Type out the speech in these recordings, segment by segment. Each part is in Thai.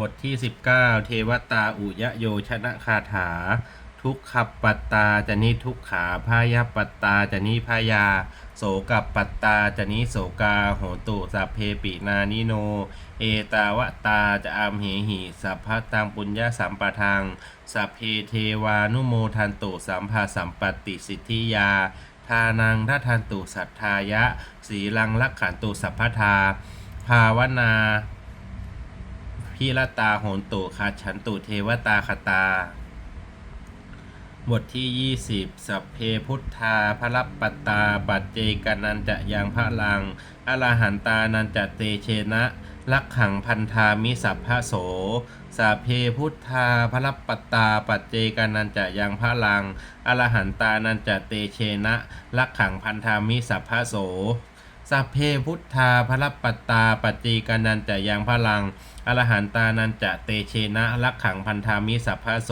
บทที่ 19 เทวตาอุยโยชนะคาถา ทุกขปัตตาจะนิทุกขาพายปัตตาจะนิพายา โสกับปัตตาจะนิโสกา โหตุสัพเพปินานิโน เอตาวตาจะอามเหหิสัพพตังปุญญาสัมปทังสัพเพเทวานุโมทันตุสัมภาสัมปติสิทธิยา ทานังทัทันตุสัทธายะ สีลังลักขันตุสัพพทา ภาวนา พิรตาโหนตุคาฉันตุเทวตาคตา บทที่ 20 สัพเพพุทธาพระปตา ปัจเจกนันจะยังพระลังอรหันตานันจะเตเชนะลักขังพันธามิสัพพะโสสัพเพพุทธาพระปตตาปัจเจกนันจะยังพระลัง อรหันตานันจะเตเชนะลักขังพันธามิสัพพะโส สัพเพพุทธาพระปัตตาปัจจีกานันจะยังพลัง อรหันตานันจะเตเชนะลักขังพันธามิสัพพโส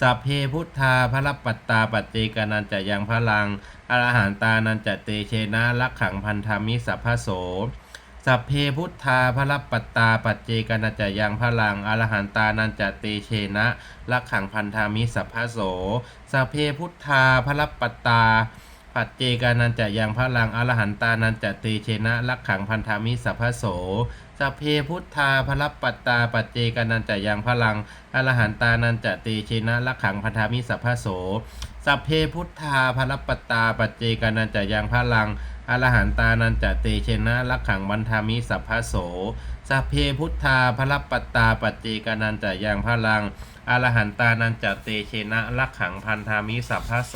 สัพเพพุทธาพระปัตตาปัจเจกานันจะยังพลัง อรหันตานันจะเตเชนะลักขังพันธามิสัพพโสสัพเพพุทธาพระปัตตาปัจเจกานันจะยังพลังอรหันตานันจะเตเชนะลักขังพันธามิสัพพโสสัพเพพุทธาพระปัตตา ปัจเจกานันจะยังพลังอรหันตานันจะเตเชนะลักขังพันธามิสัพพะโสสัพเพพุทธาพระปัตตาปัจเจกานันจะยังพลังอรหันตานันจะเตเชนะลักขังพันธามิสัพพะโสสัพเพพุทธาพระปัตตาปัจเจกานันจะยังพลังอรหันตานันจะเตเชนะลักขังพันธามิสัพพะโสสัพเพพุทธาพระปัตตาปัจเจกานันจะยังพลังอรหันตานันจะเตเชนะลักขังพันธามิสัพพะโส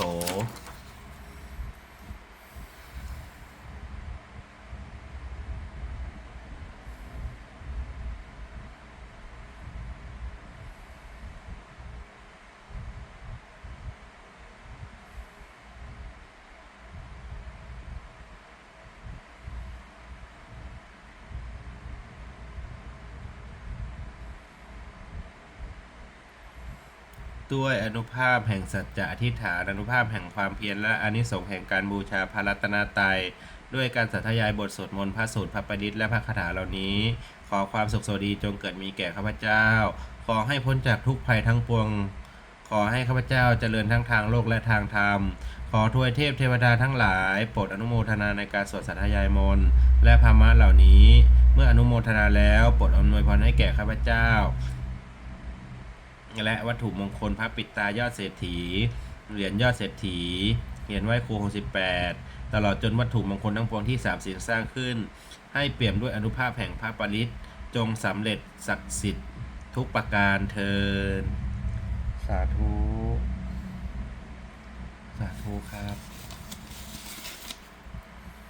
ด้วยอนุภาพแห่งสัจจะอธิษฐานอนุภาพแห่งความเพียรและอานิสงส์แห่งการบูชาพระรัตนตรัยด้วยการสัทยายบทสวดมนต์พระสูตรพระประดิษฐ์และพระคาถาเหล่านี้ ขอความสุขสวัสดีจงเกิดมีแก่ข้าพเจ้า ขอให้พ้นจากทุกภัยทั้งปวง ขอให้ข้าพเจ้าเจริญทั้งทางโลกและทางธรรม ขอทวยเทพเทวดาทั้งหลายโปรดอนุโมทนาในการสวดสัทธยายมนต์และพามะเหล่านี้ เมื่ออนุโมทนาแล้วโปรดอำนวยพรให้แก่ข้าพเจ้า และวัตถุมงคลพระปิดตายอดเศรษฐี เหรียญยอดเศรษฐี เหรียญไหว้ครู68 ตลอดจนวัตถุมงคลทั้งปวงที่สามสินสร้างขึ้น ให้เปี่ยมด้วยอนุภาพแห่งพระปริตจงสำเร็จศักดิ์สิทธิ์ทุกประการเทินสาธุ สาธุครับ